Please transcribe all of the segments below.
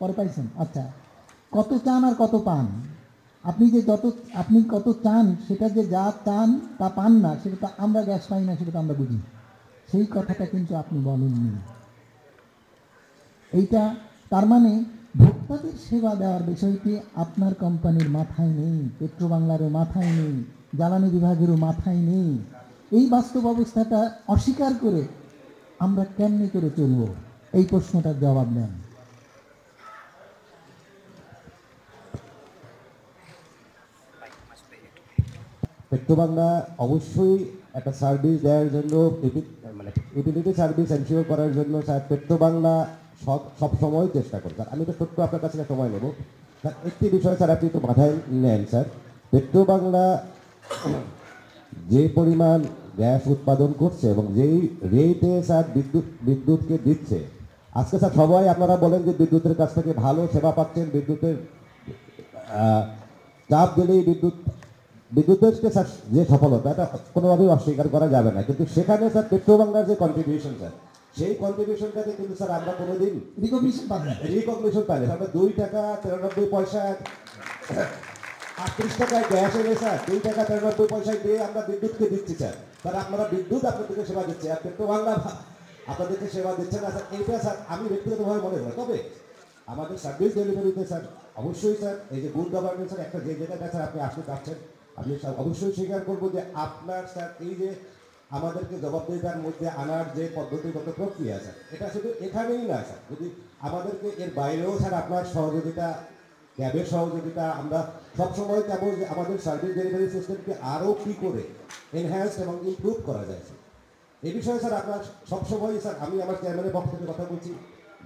পরে পাইছেন। আচ্ছা কত চান আর কত পান? আপনি যে যত, আপনি কত চান, সেটা যে যা চান তা পান না, সেটা তো আমরা গ্যাস পাই না, সেটা তো আমরা বুঝি। সেই কথাটা কিন্তু আপনি বলেননি। এইটা তার মানে ভোক্তাদের সেবা দেওয়ার বিষয়টি আপনার কোম্পানির মাথায় নেই পেট্রো বাংলারও মাথায় নেই, জ্বালানি বিভাগেরও মাথায় নেই। এই বাস্তব অবস্থাটা অস্বীকার করে আমরা কেমনি করে চলব? এই প্রশ্নটার জবাব দেন। পেট্রোবাংলা অবশ্যই একটা সার্ভিস দেওয়ার জন্য মানে ইউটিলিটি সার্ভিস এনশিওর করার জন্য স্যার পেট্রোবাংলা সব সব সময় চেষ্টা করে স্যার, আমি তো ছোট্ট আপনার কাছে সময় নেব। স্যার, একটি বিষয় স্যার, আপনি একটু মাথায় নেন স্যার। পেট্রোবাংলা যে পরিমাণ গ্যাস উৎপাদন করছে এবং যেই রেটে স্যার বিদ্যুৎ, বিদ্যুৎকে দিচ্ছে আজকে স্যার সবাই আপনারা বলেন যে বিদ্যুতের কাছ থেকে ভালো সেবা পাচ্ছেন বিদ্যুতের চাপ দিলেই বিদ্যুৎ বিদ্যুতের স্যার যে সফলতা এটা কোনোভাবেই অস্বীকার করা যাবে না। কিন্তু সেখানে স্যার পেট্রোবাংলার যে কন্ট্রিবিউশন স্যার সেই কন্ট্রিবিউশনটাকে কিন্তু স্যার আমরা কোনোদিন রিকগনিশন পাবেন রিকগনিশন পাইলে আমরা দুই টাকা তিরানব্বই পয়সা আটত্রিশ টাকায় গ্যাস এনে স্যার দুই টাকা তিরানব্বই পয়সায় দিয়ে আমরা বিদ্যুৎকে দিচ্ছি স্যার। স্যার আপনারা বিদ্যুৎ আপনাদেরকে সেবা দিচ্ছে আর পেট্রোবাংলা আপনাদেরকে সেবা দিচ্ছে না, স্যার? এইটা স্যার, আমি ব্যক্তিগতভাবে মনে করি তবে আমাদের সার্ভিস ডেলিভারিতে স্যার, অবশ্যই, স্যার, এই যে গুড গভর্নেন্সের একটা যে জায়গাটা স্যার আপনি আসতে চাচ্ছেন আমি স্যার অবশ্যই স্বীকার করব যে আপনার, স্যার, এই যে আমাদেরকে জবাবদিহিতার মধ্যে আনার যে পদ্ধতিগত প্রক্রিয়া, স্যার, এটা শুধু এখানেই না, স্যার, যদি আমাদেরকে এর বাইরেও, স্যার, আপনার সহযোগিতা ক্যাবের সহযোগিতা, আমরা সবসময় কেবল আমাদের সার্ভিস ডেলিভারি সিস্টেমকে আরও কী করে এনহ্যান্স এবং ইমপ্রুভ করা যায় এই বিষয়ে স্যার আপনার সবসময় স্যার আমি আমার চেয়ারম্যানের পক্ষ থেকে কথা বলছি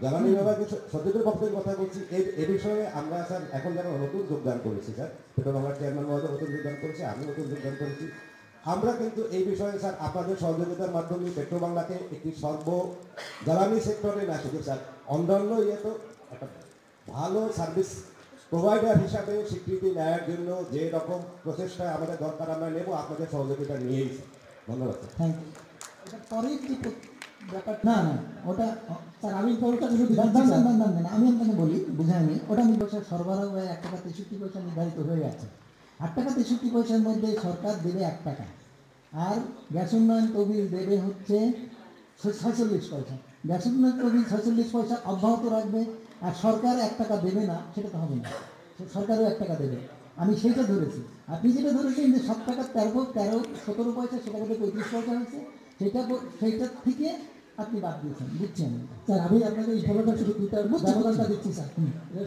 জ্বালানি বিভাগের স- সচিবের পক্ষ থেকে কথা বলছি। এই এ বিষয়ে আমরা স্যার এখন যেন নতুন যোগদান করেছি স্যার পেট্রোল আমার চেয়ারম্যান মহোদয় নতুন যোগদান করেছে আমি নতুন যোগদান করেছি। আমরা কিন্তু এই বিষয়ে স্যার আপনাদের সহযোগিতার মাধ্যমে পেট্রো বাংলাকে একটি সর্ব জ্বালানি সেক্টরে না শুধু স্যার অন্যান্য ইয়ে তো একটা ভালো সার্ভিস প্রোভাইডার হিসাবে স্বীকৃতি নেওয়ার জন্য যে রকম প্রচেষ্টা আমাদের দরকার আমরা নেব আপনাদের সহযোগিতা নিয়েই স্যার। ধন্যবাদ স্যার। থ্যাংক ইউ এটা পরের ব্যাপার না না ওটা স্যার আমি শুধু দান, দান, দান, আমি আপনাকে বলি বুঝাইনি ওটা আমি বলছি সরবরাহ হয়ে এক টাকা তেষট্টি পয়সা নির্ধারিত হয়ে আছে আট টাকা তেষট্টি পয়সার মধ্যে সরকার দেবে এক টাকা। আর গ্যাস উন্নয়ন তহবিল দেবে হচ্ছে ছ- ছয়চল্লিশ পয়সা। গ্যাস উন্নয়ন তহবিল ছয়চল্লিশ পয়সা অব্যাহত রাখবে আর সরকার এক টাকা দেবে না সেটা তো হবে না। সরকারও এক টাকা দেবে। আমি সেটা ধরেছি। আপনি যেটা ধরেছেন যে সাত টাকা তেরো তেরো সতেরো পয়সা সেটা পঁয়ত্রিশ পয়সা হয়েছে। সেটা সেইটার থেকে আপনি বাদ দিয়েছেন বুঝছি আমি স্যার আমি আপনাকে এই ফলোটা শুধু দুইটা ব্যবধানটা দিচ্ছি স্যার।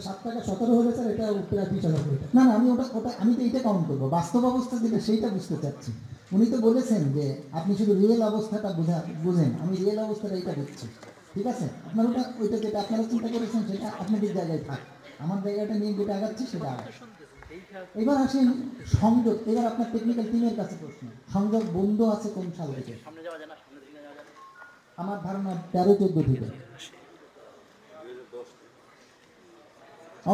সাত টাকা সতেরো হলে স্যার এটা প্রায় বিশ হাজার কোটি না না আমি ওটা ওটা আমি তো এইটা কাউন্ট করব। বাস্তব অবস্থা যেটা সেইটা বুঝতে চাচ্ছি। উনি তো বলেছেন যে আপনি শুধু রিয়েল অবস্থাটা বুঝা বুঝেন। আমি রিয়েল অবস্থাটা এইটা বুঝছি ঠিক আছে? আপনার ওটা ওইটা যেটা আপনারা চিন্তা করেছেন সেটা আপনাদের জায়গায় থাক। আমার জায়গাটা নিয়ে যেটা আগাচ্ছি সেটা আগাচ্ছি। এবার আসেন সংযোগ এবার আপনার টেকনিক্যাল টিমের কাছে প্রশ্ন। সংযোগ বন্ধ আছে কোন সাল থেকে? আমার ধারণা তেরো চোদ্দ থেকে।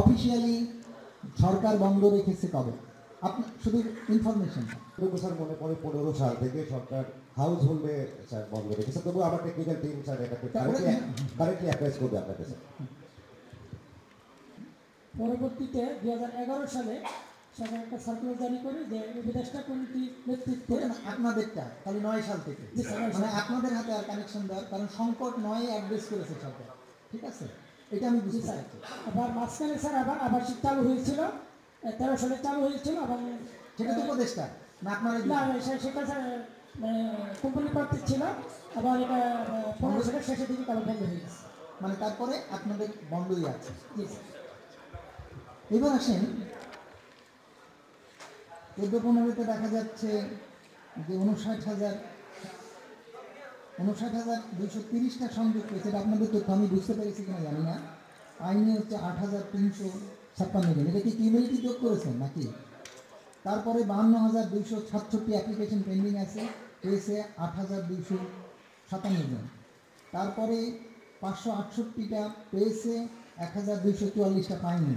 অফিসিয়ালি সরকার বন্ধ রেখেছে কবে? আপনি শুধু ইনফরমেশন তবু স্যার মনে পড়ে পনেরো সাল থেকে সরকার হাউস হোল্ডে স্যার বন্ধ রেখেছে। তবু আমার টেকনিক্যাল টিম স্যার এটাকে কারেক্টলি অ্যাপ্রাইজ করবে আপনাকে স্যার। পরবর্তীতে দুই হাজার এগারো সালে সরকার একটা সার্কুলার জারি করে যে উপদেষ্টা কমিটির নেতৃত্বে আপনাদেরটা তাহলে নয় সাল থেকে। মানে আপনাদের হাতে আর কানেকশন দেওয়ার কারণ সংকট নয় অ্যাড্রেস করেছে সরকার। ঠিক আছে? এটা আমি বুঝতে চাচ্ছি আবার মাঝখানে স্যার আবার আবাসিক চালু হয়েছিল। তেরো সালে চালু হয়েছিল আবার সেটা তো উপদেষ্টা না আপনার না সেটা স্যার মানে কোম্পানি প্রার্থী ছিল। আবার এটা পনেরো সালের শেষের দিকে তারপর বন্ধ হয়ে গেছে। মানে তারপরে আপনাদের বন্ধই আছে। জি স্যার। এবার আসেন। চোদ্দ পনেরোতে দেখা যাচ্ছে যে উনষাট হাজার উনষাট হাজার দুশো তিরিশটা সংযোগ পেয়েছে এটা আপনাদের তথ্য, আমি বুঝতে পেরেছি কিনা জানি না। আইনে হচ্ছে আট হাজার তিনশো ছাপ্পান্ন জন। এটা কি কিউমিলিটি যোগ করেছেন নাকি? তারপরে বাহান্ন হাজার দুইশো সাতষট্টি অ্যাপ্লিকেশন পেন্ডিং আছে। পেয়েছে আট হাজার দুইশো সাতান্ন জন। তারপরে পাঁচশো আটষট্টিটা পেয়েছে, এক হাজার দুইশো চুয়াল্লিশটা পায়নি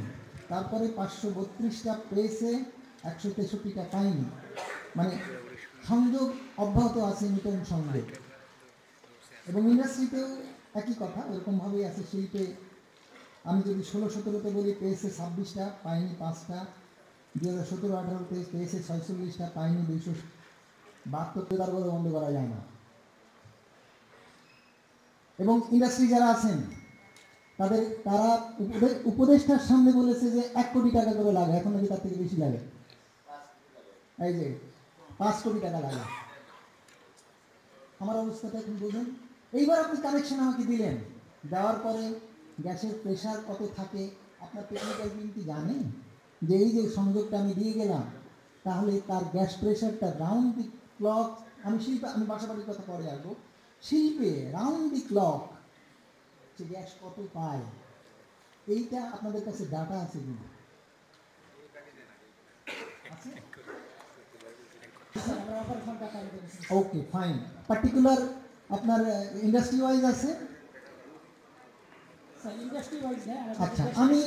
তারপরে পাঁচশো বত্রিশটা পেয়েছে, একশো তেষট্টিটা পায়নি মানে সংযোগ অব্যাহত আছে নতুন সংযোগ। এবং ইন্ডাস্ট্রিতেও একই কথা, ওরকমভাবেই আছে শিল্পে। আমি যদি ষোলো সতেরোতে বলি, পেয়েছে ছাব্বিশটা পাইনি পাঁচটা দু হাজার সতেরো আঠারোতে পেয়েছে ছয়চল্লিশটা পাইনি দুইশো বাহাত্তরতে তারপরে বন্ধ করা যায় না। এবং ইন্ডাস্ট্রি যারা আছেন তাদের, তারা উপদে- উপদেষ্টার সামনে বলেছে যে এক কোটি টাকা করে লাগে, এখন নাকি তার থেকে বেশি লাগে। এই যে, পাঁচ কোটি টাকা লাগে। আমার অবস্থাটা এখন বুঝুন। এইবার আপনি কানেকশন আমাকে দিলেন। দেওয়ার পরে গ্যাসের প্রেশার কত থাকে, আপনার টেকনিক্যাল টিম কি জানেন যে এই যে সংযোগটা আমি দিয়ে গেলাম, তাহলে তার গ্যাস প্রেশারটা রাউন্ড দি ক্লক আমি শিল্পে, আমি বাসা বাড়ির কথা পরে আসব। শিল্পে রাউন্ড দি ক্লক যে গ্যাস কত পায় এইটা আপনাদের কাছে ডাটা আছে কিনা? আছে? আমরা অপারেশন টাকা দিয়েছি ওকে ফাইন পার্টিকুলার আপনার ইন্ডাস্ট্রি ওয়াইজ আছে? স্যার ইন্ডাস্ট্রি ওয়াইজ না আচ্ছা আমি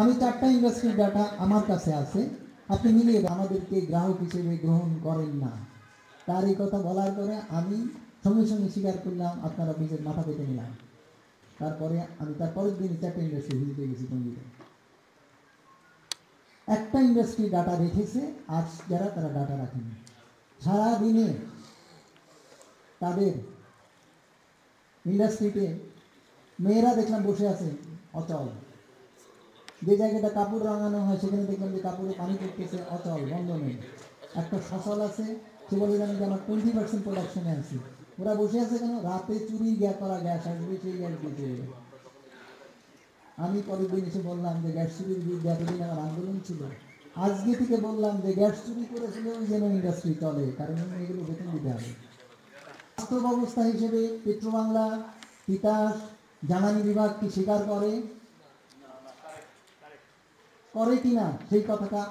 আমি চারটা ইন্ডাস্ট্রির ডাটা আমার কাছে আছে। আপনি মিলিয়ে আমাদেরকে গ্রাহক হিসেবে গ্রহণ করেন না। তার এই কথা বলার পরে আমি সঙ্গে সঙ্গে স্বীকার করলাম আপনারা নিজের মাথা পেতে নিলাম। তারপরে আমি তার পরের দিন চারটা ইন্ডাস্ট্রি ভিজিটে গেছি সঙ্গীতে একটা ইন্ডাস্ট্রি ডাটা রেখেছে, আজ যারা তারা ডাটা রাখেনি। সারাদিনে তাদের ইন্ডাস্ট্রিতে মেয়েরা দেখলাম বসে আছে, অচল। যে জায়গাটা কাপড় রাঙানো হয়, সেখানে দেখলাম যে কাপড়ে পানি পড়তেছে, অচল বন্ধ নেই। একটা ফসল আছে, সে বলে, জানেন যে আমার টোয়েন্টি পার্সেন্ট প্রোডাকশনে আছে। ওরা বসে আছে কেন? রাতে চুরি গ্যাস করা গ্যাস আসবে সেই গ্যাস দিতে। আমি পরের দিন এসে বললাম যে গ্যাস চুরির বিরুদ্ধে এতদিন আমার আন্দোলন ছিল, আজকে থেকে বললাম যে গ্যাস চুরি করেছিলেও যেন ইন্ডাস্ট্রি চলে, কারণ এগুলো বেতন দিতে হবে। বাস্তব অবস্থা হিসেবে পেট্রোবাংলা, তিতাস, জ্বালানি বিভাগ কি স্বীকার করে? করে কিনা সেই কথাটা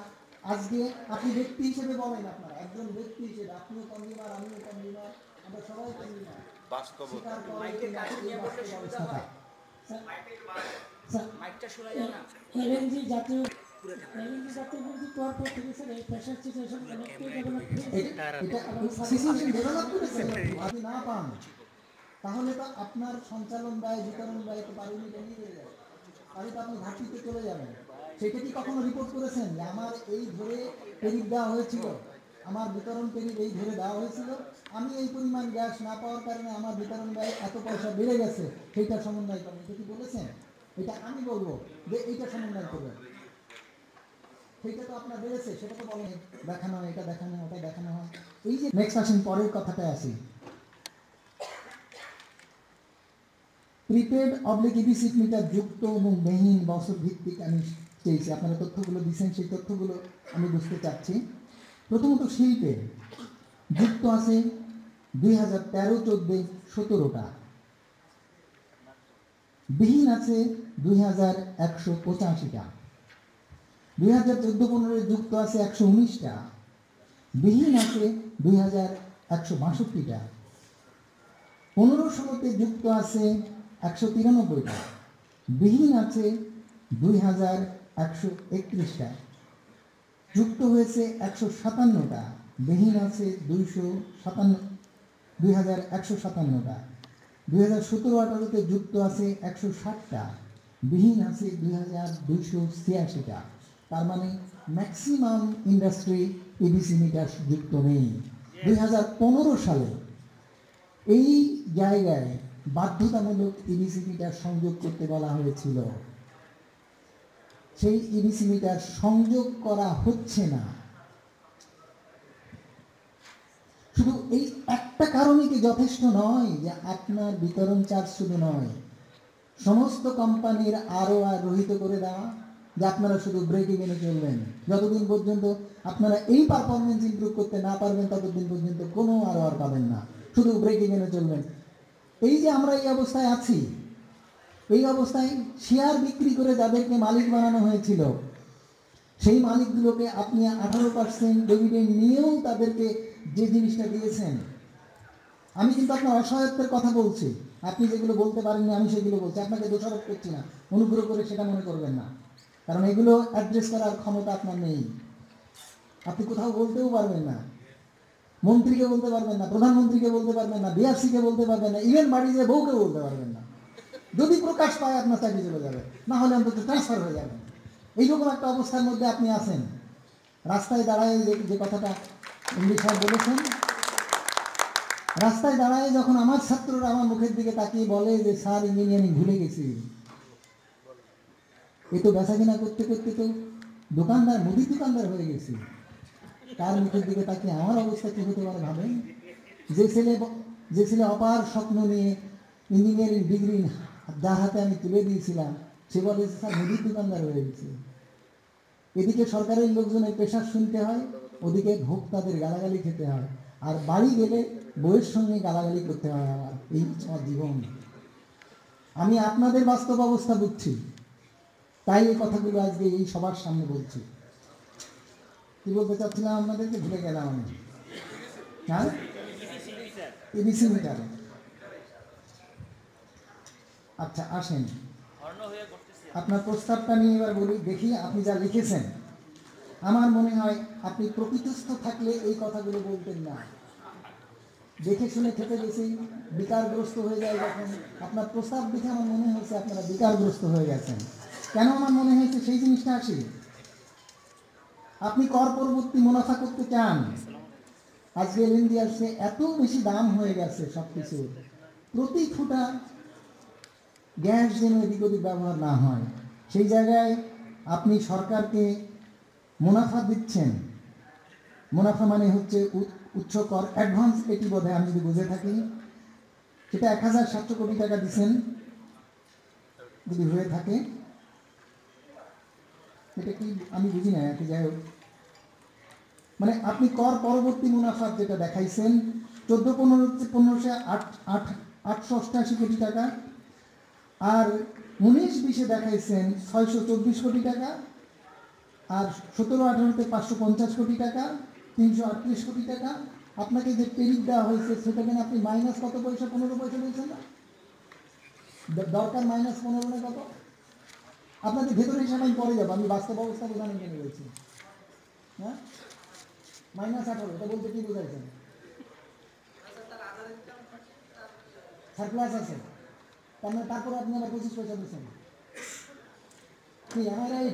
আজকে আপনি ব্যক্তি হিসেবে বলেন আপনারা, একজন ব্যক্তি হিসেবে, আপনিও কনজিউমার, আমিও কনজিউমার। না। পান তাহলে তো আপনার সঞ্চালন ব্যয় বিতরণ ব্যয় তো পারিনি বেরিয়ে তাহলে তো আপনি ঘাটতিতে চলে যাবেন। সেটা কি কখনো রিপোর্ট করেছেন? যে আমার এই ধরে টেরিফ দেওয়া হয়েছিল। আমার বিতরণ টেরিফ এই ধরে দেওয়া হয়েছিল। আমি এই পরিমাণ গ্যাস না পাওয়ার কারণে আমার বিতরণ ব্যয় এত পয়সা বেড়ে গেছে, সেইটা সমন্বয় এটা কি বলেছেন? এটা আমি বলব যে এইটা সমন্বয় করবেন। সেইটা তো আপনার বেড়েছে, সেটা তো বলেন। দেখানো হয়, এটা দেখানো হয়, ওটা দেখানো হয়। এই যে নেক্সট আসেন, পরের কথাটায় আসি। প্রিপেড অবলিক ইবিসিট মিটার যুক্ত এবং মেহিন বছর ভিত্তিক আমি চেয়েছি আপনারা তথ্যগুলো দিচ্ছেন, সেই তথ্যগুলো আমি বুঝতে চাচ্ছি। প্রথমত শিল্পে যুক্ত আছে দুই হাজার তেরো, চোদ্দে, সতেরোটা। বিহীন আছে দুই হাজার একশো পঁচাশিটা। দুই হাজার চোদ্দ পনেরোয় যুক্ত আছে একশো উনিশটা। বিহীন আছে দুই হাজার একশো বাষট্টিটা। পনেরো ষোলোতে যুক্ত আছে একশো তিরানব্বইটা। বিহীন আছে দুই হাজার একশো একত্রিশটা। যুক্ত হয়েছে একশো সাতান্নটা, বিহীন আছে দুইশো সাতান্ন দুই হাজার একশো সাতান্নটা। দুই হাজার সতেরো আঠারোতে যুক্ত আছে একশো ষাটটা, বিহীন আছে দুই হাজার দুইশো ছিয়াশিটা। তার মানে ম্যাক্সিমাম ইন্ডাস্ট্রি ইবিসি মিটার যুক্ত নেই। দুই হাজার পনেরো সালে এই জায়গায় বাধ্যতামূলক ইবিসি মিটার সংযোগ করতে বলা হয়েছিল। সেই ইবিসি মিটার সংযোগ করা হচ্ছে না। শুধু এই একটা কারণই কি যথেষ্ট নয় যে আপনার বিতরণ চার্জ শুধু নয়, সমস্ত কোম্পানির আরও আর রহিত করে দেওয়া, যে আপনারা শুধু ব্রেক ইভেনে চলবেন। যতদিন পর্যন্ত আপনারা এই পারফরমেন্স ইমপ্রুভ করতে না পারবেন, ততদিন পর্যন্ত কোনো আরও আর পাবেন না। শুধু ব্রেক ইভেনে চলবেন। এই যে আমরা এই অবস্থায় আছি এই অবস্থায় শেয়ার বিক্রি করে যাদেরকে মালিক বানানো হয়েছিল, সেই মালিকগুলোকে আপনি আঠারো পার্সেন্ট ডিভিডেন্ড নিয়েও তাদেরকে যে জিনিসটা দিয়েছেন। আমি কিন্তু আপনার অসহায়ত্বের কথা বলছি। আপনি যেগুলো বলতে পারেননি, আমি সেগুলো বলছি। আপনাকে দোষারোপ করছি না। অনুগ্রহ করে সেটা মনে করবেন না। কারণ এগুলো অ্যাড্রেস করার ক্ষমতা আপনার নেই। আপনি কোথাও বলতেও পারবেন না। মন্ত্রীকে বলতে পারবেন না, প্রধানমন্ত্রীকে বলতে পারবেন না, বিআরসিকে বলতে পারবেন না ইভেন বাড়ি যে বউকে বলতে পারবেন না। যদি প্রকাশ পায়, আপনার চাকরি চলে যাবে। না হলে অন্তত ট্রান্সফার হয়ে যাবে। এইরকম একটা অবস্থার মধ্যে আপনি আছেন। রাস্তায় দাঁড়ায় যে কথাটা ইংলিশ সাহেব বলেছেন, রাস্তায় দাঁড়ায় যখন আমার ছাত্ররা আমার মুখের দিকে তাকিয়ে বলে যে, স্যার ইঞ্জিনিয়ারিং ভুলে গেছি। এ তো বেচা কিনা করতে করতে তো দোকানদার মুদির দোকানদার হয়ে গেছি। তার মুখের দিকে তাকিয়ে আমার অবস্থা কি হতে পারে ভাবেন? যে ছেলে যে ছেলে অপার স্বপ্ন নিয়ে ইঞ্জিনিয়ারিং ডিগ্রি যার হাতে আমি তুলে দিয়েছিলাম সে বলে স্যার মুদির দোকানদার হয়ে গেছে। এদিকে সরকারের লোকজনের পেশার শুনতে হয়, ওদিকে ভোক্তাদের গালাগালি খেতে হয়। আর বাড়ি গেলে বইয়ের সঙ্গে গালাগালি করতে হয় আমার। এই আমার জীবন। আমি আপনাদের বাস্তব অবস্থা বুঝছি। তাই এই কথাগুলো আজকে এই সবার সামনে বলছি। কি বলতে চাচ্ছিলাম আপনাদেরকে? ভুলে গেলাম আমি। হ্যাঁ? A B C meter. আচ্ছা আসেন। আপনার প্রস্তাবটা নিয়ে এবার বলি দেখি আপনি যা লিখেছেন। আমার মনে হয় আপনি প্রকৃতস্থ থাকলে এই কথাগুলো বলতেন না। দেখে শুনে খেতে গেছি বিকারগ্রস্ত হয়ে যায় যখন। আপনার প্রস্তাব দেখে আমার মনে হয়েছে আপনারা বিকারগ্রস্ত হয়ে গেছেন। কেন আমার মনে হয়েছে সেই জিনিসটা আসি? আপনি কর পরবর্তী মুনাফা করতে চান। আজকে এলএনজি আসছে এত বেশি দাম হয়ে গেছে সব কিছু প্রতি ফুটা গ্যাস যেন এদিক ওদিক ব্যবহার না হয়। সেই জায়গায় আপনি সরকারকে মুনাফা দিচ্ছেন। মুনাফা মানে হচ্ছে উচ্চ কর অ্যাডভান্স এটি বোধ আমি যদি বুঝে থাকি, সেটা এক হাজার সাতশো কোটি টাকা দিচ্ছেন যদি হয়ে থাকে। এটা কি আমি বুঝি না আর কি যাই হোক। মানে আপনি কর পরবর্তী মুনাফার যেটা দেখাইছেন, চোদ্দ, পনেরো, পনেরোশো আট আট, আটশো অষ্টাশি কোটি টাকা আর উনিশ বিশে দেখাইছেন ছয়শো চব্বিশ কোটি টাকা, আর সতেরো আঠারোতে পাঁচশো পঞ্চাশ কোটি টাকা, তিনশো আটত্রিশ কোটি টাকা। আপনাকে যে পেরিক দেওয়া হয়েছে, সেটা কেন আপনি মাইনাস কত পয়সা, পনেরো পয়সা বলছেন না? দরকার মাইনাস পনেরো না কত? আপনাদের ভেতরে হিসাবে আমি পরে যাব, আমি বাস্তব অবস্থা বোঝানোর জন্য বলছি। হ্যাঁ? মাইনাস আঠারো, এটা বলতে কি বোঝাইছেন? সারপ্লাস আছে। আমরা তারপরে আপনারা পঁচিশ পয়সা দিচ্ছেন কি আমার এই